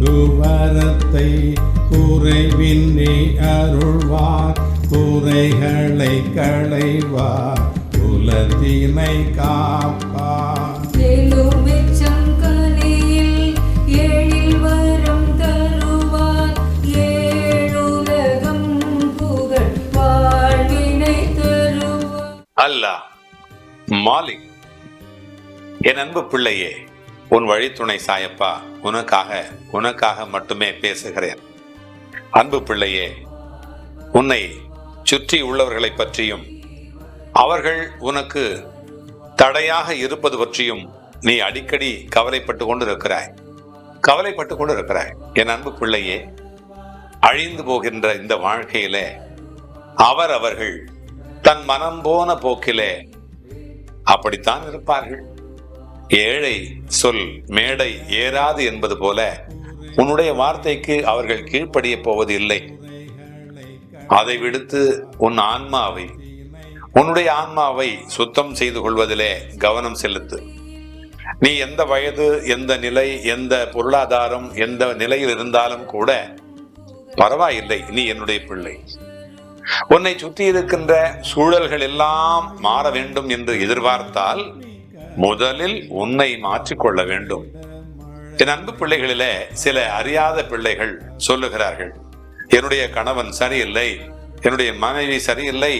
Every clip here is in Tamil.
குவரத்தை குறைவின்றி அருள்வார். குறைகளை களைவார். குலத்தினை காப்பார். எலுமிச்சம் கனியில் எழில் வரம் தருவார். ஏழுலகம் புகழ் வாழ்வினை தருவார். அல்லாஹ் மாலிக் என் அன்பு பிள்ளையே உன் வழித்துணை சாயப்பா உனக்காக உனக்காக மட்டுமே பேசுகிறேன். அன்பு பிள்ளையே உன்னை சுற்றி உள்ளவர்களை பற்றியும் அவர்கள் உனக்கு தடையாக இருப்பது பற்றியும் நீ அடிக்கடி கவலைப்பட்டு கொண்டு இருக்கிறாய் கவலைப்பட்டு கொண்டு இருக்கிறாய் என் அன்பு பிள்ளையே அழிந்து போகின்ற இந்த வாழ்க்கையிலே அவர் அவர்கள் தன் மனம் போன போக்கிலே அப்படித்தான் இருப்பார்கள். ஏழை சொல் மேடை ஏறாது என்பது போல உன்னுடைய வார்த்தைக்கு அவர்கள் கீழ்ப்படிய போவது இல்லை அதை விடுத்து உன் ஆன்மாவை உன்னுடைய ஆன்மாவை சுத்தம் செய்து கொள்வதிலே கவனம் செலுத்து. நீ எந்த வயது எந்த நிலை எந்த பொருளாதாரம் எந்த நிலையில் இருந்தாலும் கூட பரவாயில்லை நீ என்னுடைய பிள்ளை. உன்னை சுற்றி இருக்கின்ற சூழல்கள் எல்லாம் மாற வேண்டும் என்று எதிர்பார்த்தால் முதலில் உன்னை மாற்றிக்கொள்ள வேண்டும். என் அன்பு பிள்ளைகளிலே சில அறியாத பிள்ளைகள் சொல்லுகிறார்கள். என்னுடைய கணவன் சரியில்லை என்னுடைய மனைவி சரியில்லை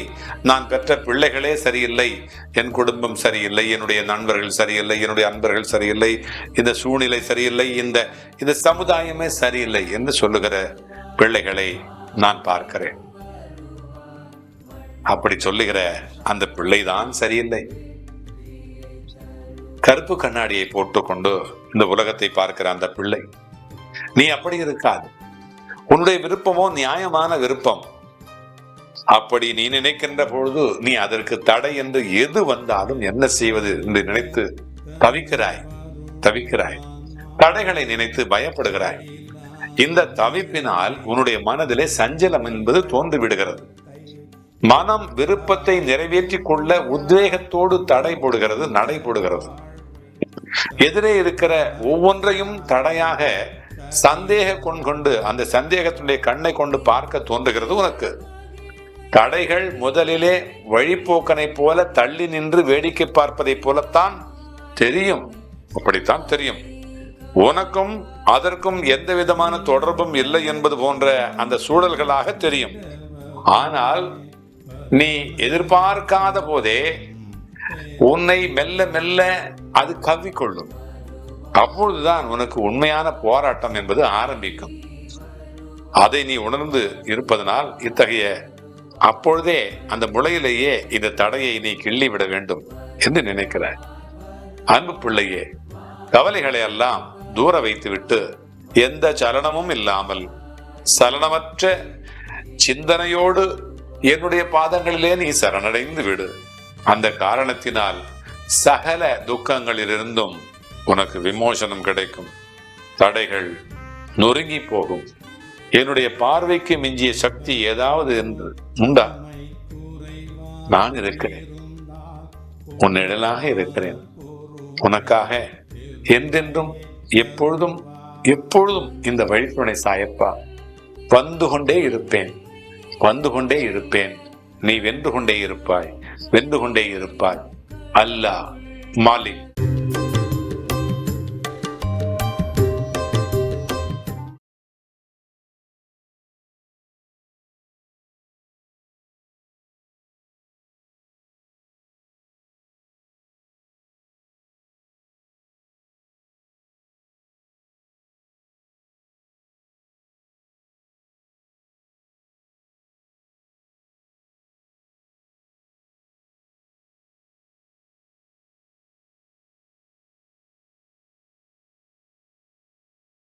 நான் பெற்ற பிள்ளைகளே சரியில்லை என் குடும்பம் சரியில்லை என்னுடைய நண்பர்கள் சரியில்லை என்னுடைய அன்பர்கள் சரியில்லை இந்த சூழ்நிலை சரியில்லை இந்த இந்த சமுதாயமே சரியில்லை என்று சொல்லுகிற பிள்ளைகளை நான் பார்க்கிறேன். அப்படி சொல்லுகிற அந்த பிள்ளைதான் சரியில்லை. கருப்பு கண்ணாடியை போட்டுக்கொண்டு இந்த உலகத்தை பார்க்கிற அந்த பிள்ளை நீ அப்படி இருக்காது. உன்னுடைய விருப்பமோ நியாயமான விருப்பம். அப்படி நீ நினைக்கின்ற பொழுது நீ அதற்கு தடை என்று எது வந்தாலும் என்ன செய்வது என்று நினைத்து தவிக்கிறாய் தவிக்கிறாய். தடைகளை நினைத்து பயப்படுகிறாய். இந்த தவிப்பினால் உன்னுடைய மனதிலே சஞ்சலம் என்பது தோன்றிவிடுகிறது மனம் விருப்பத்தை நிறைவேற்றிக் கொள்ள உத்வேகத்தோடு தடை போடுகிறது நடை போடுகிறது எதிரே இருக்கிற ஒவ்வொன்றையும் தடையாக சந்தேக கொண் கொண்டு அந்த சந்தேகத்தினுடைய கண்ணை கொண்டு பார்க்க தோன்றுகிறது உனக்கு. தடைகள் முதலிலே வழிப்போக்கனை போல தள்ளி நின்று வேடிக்கை பார்ப்பதைப் போலத்தான் தெரியும். அப்படித்தான் தெரியும். உனக்கும் அதற்கும் எந்த விதமான தொடர்பும் இல்லை என்பது போன்ற அந்த சூழல்களாக தெரியும். ஆனால் நீ எதிர்பார்க்காத போதே உன்னை மெல்ல மெல்ல அது கவ்விக்கொள்ளும். அப்பொழுதுதான் உனக்கு உண்மையான போராட்டம் என்பது ஆரம்பிக்கும். அதை நீ உணர்ந்து இருப்பதனால் இத்தகைய அப்பொழுதே அந்த முளையிலேயே இந்த தடையை நீ கிள்ளி விட வேண்டும் என்று நினைக்கிறாய். அன்பு பிள்ளையே கவலைகளை எல்லாம் தூர வைத்துவிட்டு எந்த சலனமும் இல்லாமல் சலனமற்ற சிந்தனையோடு என்னுடைய பாதங்களிலே நீ சரணடைந்து விடு. அந்த காரணத்தினால் சகல துக்கங்களிலிருந்தும் உனக்கு விமோசனம் கிடைக்கும். தடைகள் நொறுங்கி போகும். என்னுடைய பார்வைக்கு மிஞ்சிய சக்தி ஏதாவது என்று உண்டா? நான் இருக்கிறேன். உன் இருக்கிறேன். உனக்காக என்றென்றும் எப்பொழுதும் எப்பொழுதும் இந்த வழித்துணை சாயப்பா. வந்து கொண்டே இருப்பேன். வந்து கொண்டே இருப்பேன். நீ வென்று கொண்டே இருப்பாய் வென்று கொண்டே இருப்பாய். அல்லாஹ் மாலிக்.